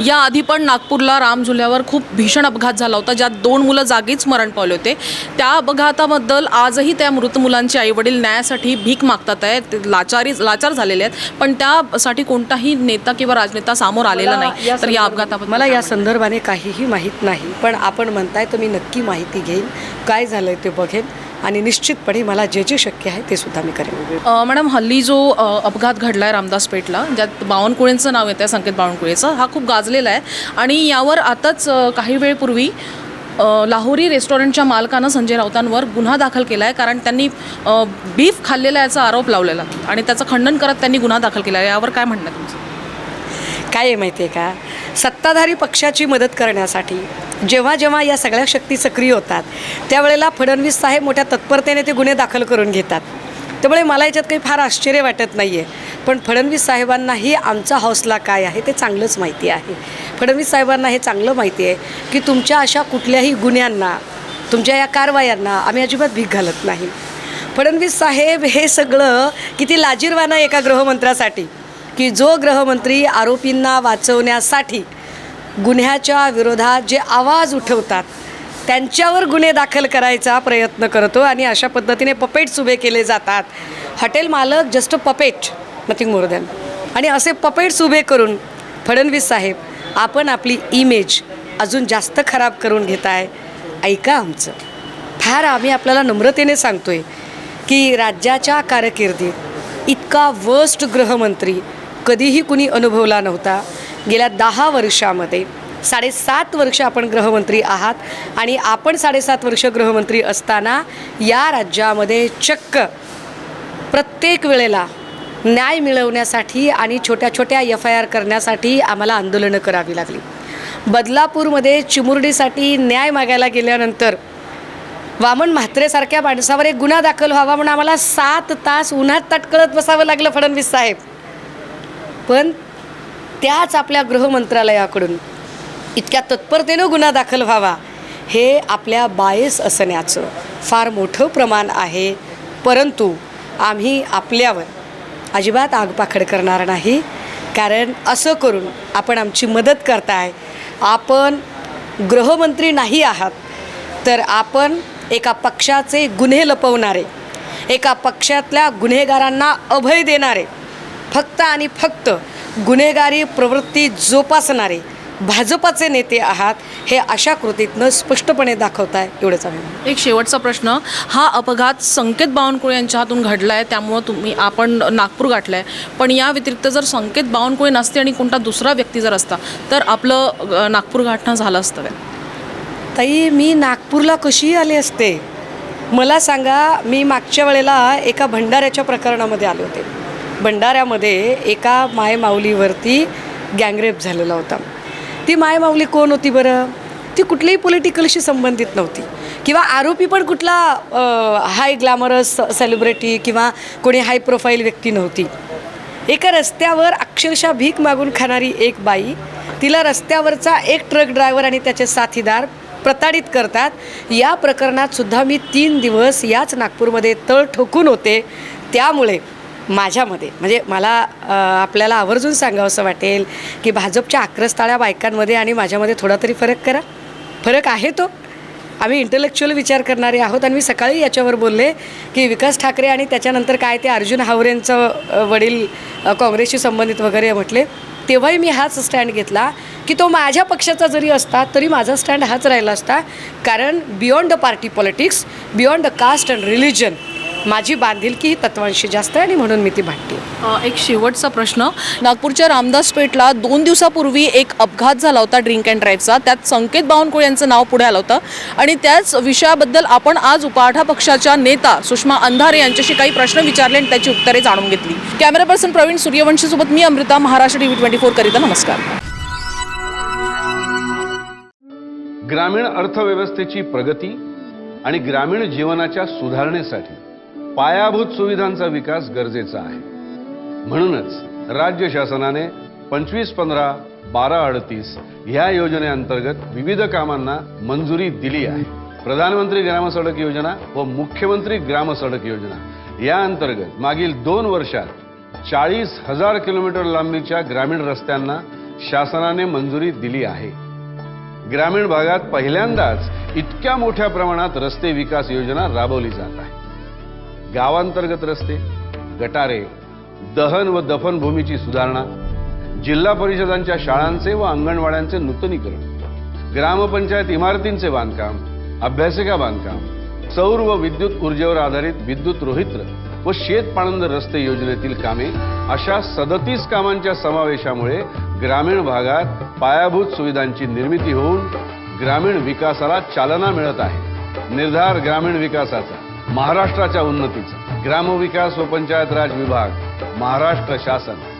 याआधी पण नागपूरला राम झुल्यावर खूप भीषण अपघात झाला होता ज्यात दोन मुलं जागीच मरण पावले होते. त्या अपघाताबद्दल आजही त्या मृत मुलांचे आईवडील न्यायासाठी भीक मागतात आहेत लाचारी लाचार झालेले आहेत पण त्यासाठी कोणताही नेता किंवा राजनेता समोर आलेला नाही. या तर या अपघाताबद्दल मला या? संदर्भाने काहीही माहीत नाही पण आपण म्हणताय तर मी नक्की माहिती घेईन काय झालंय ते बघेन आणि निश्चितपणे मला जे जे शक्य आहे ते सुद्धा मी करेन. मॅडम हल्ली जो अपघात घडला आहे रामदास पेठला ज्यात बावनकुळेंचं नाव येतं आहे संकेत बावनकुळेचं हा खूप गाजलेला आहे. आणि यावर आताच काही वेळपूर्वी लाहोरी रेस्टॉरंटच्या मालकानं संजय राऊतांवर गुन्हा दाखल केला आहे कारण त्यांनी बीफ खाल्लेला याचा आरोप लावलेला. आणि त्याचं खंडन करत त्यांनी गुन्हा दाखल केला आहे यावर काय म्हणणं तुमचं? काय आहे माहिती आहे का? सत्ताधारी पक्षाची मदत करण्यासाठी जेव्हा जेव्हा या सगळ्या शक्ती सक्रिय होतात त्यावेळेला फडणवीस साहेब मोठ्या तत्परतेने ते गुन्हे दाखल करून घेतात. त्यामुळे मला याच्यात काही फार आश्चर्य वाटत नाही आहे पण फडणवीस साहेबांनाही आमचा हौसला काय आहे ते चांगलंच माहिती आहे. फडणवीस साहेबांना हे चांगलं माहिती आहे की तुमच्या अशा कुठल्याही गुन्ह्यांना तुमच्या या कारवायांना आम्ही अजिबात भीक घालत नाही. फडणवीस साहेब हे सगळं किती लाजीरवाना एका गृहमंत्र्यासाठी की जो गृहमंत्री आरोपींना वाचवण्यासाठी गुन्ह्याच्या विरोधात जे आवाज उठवतात त्यांच्यावर गुन्हे दाखल करायचा प्रयत्न करतो आणि अशा पद्धतीने पपेट्स उभे केले जातात. हॉटेल मालक just puppet nothing more than आणि असे पपेट्स उभे करून फडणवीस साहेब आपण आपली इमेज अजून जास्त खराब करून घेत आहे ऐका आमचं. फार आम्ही आपल्याला नम्रतेने सांगतो आहे की राज्याच्या कारकिर्दीत इतका वर्स्ट गृहमंत्री कधीही कुणी अनुभवला नव्हता. गेल्या दहा वर्षामध्ये. साडेसात वर्ष आपण गृहमंत्री आहात आणि आपण साडेसात वर्ष गृहमंत्री असताना या राज्यामध्ये चक्क प्रत्येक वेळेला न्याय मिळवण्यासाठी आणि छोट्या छोट्या एफ आय आर करण्यासाठी आम्हाला आंदोलनं करावी लागली. बदलापूरमध्ये चिमुरडीसाठी न्याय मागायला गेल्यानंतर वामन म्हात्रेसारख्या माणसावर एक गुन्हा दाखल व्हावा म्हणून आम्हाला सात तास उन्हात तटकळत बसावं लागलं फडणवीस साहेब. पण त्याच आपल्या गृहमंत्रालयाकडून इतक्या तत्परतेनं गुन्हा दाखल व्हावा हे आपल्या बायस असण्याचं फार मोठं प्रमाण आहे. परंतु आम्ही आपल्यावर अजिबात आगपाखड करणार नाही. कारण असं करून आपण आमची मदत करताय. आपण गृहमंत्री नाही आहात तर आपण एका पक्षाचे गुन्हे लपवणारे एका पक्षातल्या गुन्हेगारांना अभय देणारे फक्त आणि फक्त गुन्हेगारी प्रवृत्ती जोपासणारे भाजपाचे नेते आहात हे अशा कृतीतनं स्पष्टपणे दाखवताय एवढंच आम्ही म्हणू. एक शेवटचा प्रश्न हा अपघात संकेत बावनकुळे यांच्या हातून घडला आहे त्यामुळं तुम्ही आपण नागपूर गाठलं आहे पण या व्यतिरिक्त जर संकेत बावनकुळे नसते आणि कोणता दुसरा व्यक्ती जर असता तर आपलं नागपूर गाठणं झालं असतं काय? ताई मी नागपूरला कशी आले असते? मला सांगा मी मागच्या वेळेला एका भंडाऱ्याच्या प्रकरणामध्ये आले होते. भंडाऱ्यामध्ये एका मायमाऊलीवरती गँगरेप झालेला होता. ती मायमाऊली कोण होती बरं? ती कुठल्याही पॉलिटिकलशी संबंधित नव्हती. किंवा आरोपी पण कुठला हाय ग्लॅमरस सेलिब्रिटी किंवा कोणी हाय प्रोफाईल व्यक्ती नव्हती. एका रस्त्यावर अक्षरशः भीक मागून खाणारी एक बाई तिला रस्त्यावरचा एक ट्रक ड्रायव्हर आणि त्याचे साथीदार प्रताडित करतात. या प्रकरणात सुद्धा मी तीन दिवस याच नागपूरमध्ये तळ ठोकून होते. त्यामुळे माझ्यामध्ये. म्हणजे मला आपल्याला आवर्जून सांगावंसं वाटेल की भाजपच्या आक्रस्ताळ्या बायकांमध्ये आणि माझ्यामध्ये थोडा तरी फरक करा. फरक आहे तो. आम्ही इंटलेक्च्युअल विचार करणारे आहोत आणि मी सकाळी याच्यावर बोलले की विकास ठाकरे आणि त्याच्यानंतर काय ते अर्जुन हावरेंचं वडील काँग्रेसशी संबंधित वगैरे म्हटले तेव्हाही मी हाच स्टँड घेतला की तो माझ्या पक्षाचा जरी असता तरी माझा स्टँड हाच राहिला असता. कारण beyond the party politics beyond the caste and religion माझी बांधिलकी ही तत्वांशी जास्त आहे आणि म्हणून मी ती भांडते. अ, एक शेवटचा प्रश्न. नागपूरच्या रामदास पेठला दोन दिवसापूर्वी एक अपघात झाला होता ड्रिंक अँड ड्राईव्हचा. त्यात संकेत बावनकुळे यांचं नाव पुढे आलं होतं. आणि त्याच विषयाबद्दल आपण आज उपाठा पक्षाच्या नेता सुषमा अंधारे यांच्याशी काही प्रश्न विचारले आणि त्याची उत्तरे जाणून घेतली. कॅमेरा पर्सन प्रवीण सूर्यवंशीसोबत मी Amruta Maharashtra T V twenty four करिता नमस्कार. ग्रामीण अर्थव्यवस्थेची प्रगती आणि ग्रामीण जीवनाच्या सुधारणेसाठी पायाभूत सुविधांचा विकास गरजेचा आहे. म्हणूनच राज्य शासनाने पंचवीस पंधरा बारा अडतीस ह्या योजनेअंतर्गत विविध कामांना मंजुरी दिली आहे. प्रधानमंत्री ग्रामसडक योजना व मुख्यमंत्री ग्रामसडक योजना या अंतर्गत मागील दोन वर्षात चाळीस हजार किलोमीटर लांबीच्या ग्रामीण रस्त्यांना शासनाने मंजुरी दिली आहे. ग्रामीण भागात पहिल्यांदाच इतक्या मोठ्या प्रमाणात रस्ते विकास योजना राबवली जात आहे. गावांतर्गत रस्ते गटारे दहन व दफनभूमीची सुधारणा जिल्हा परिषदांच्या शाळांचे व अंगणवाड्यांचे नूतनीकरण ग्रामपंचायत इमारतींचे बांधकाम अभ्यासिका बांधकाम सौर व विद्युत ऊर्जेवर आधारित विद्युत रोहित्र व शेत पाणंद रस्ते योजनेतील कामे अशा सदतीस कामांच्या समावेशामुळे ग्रामीण भागात पायाभूत सुविधांची निर्मिती होऊन ग्रामीण विकासाला चालना मिळत आहे. निर्धार ग्रामीण विकासाचा. महाराष्ट्राच्या उन्नतीचा. ग्रामविकास व पंचायत राज विभाग महाराष्ट्र शासन.